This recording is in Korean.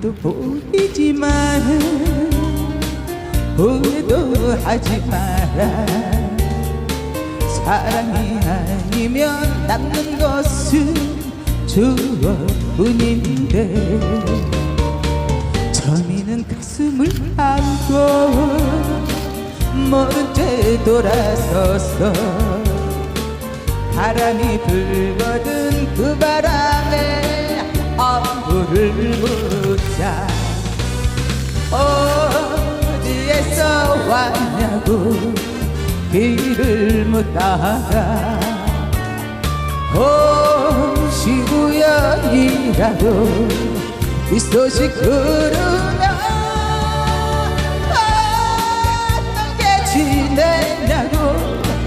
눈도 보이지만 후회도 하지 마라. 사랑이 아니면 남는 것은 추억뿐인데 처음에는 가슴을 안고 모른 채 돌아서서 바람이 불거든 그 바람에 안부를 물어 묻자 어디에서 왔냐고 길을 묻다가 혹시 우연이라도 이 소식 들으면 어떻게 지내냐고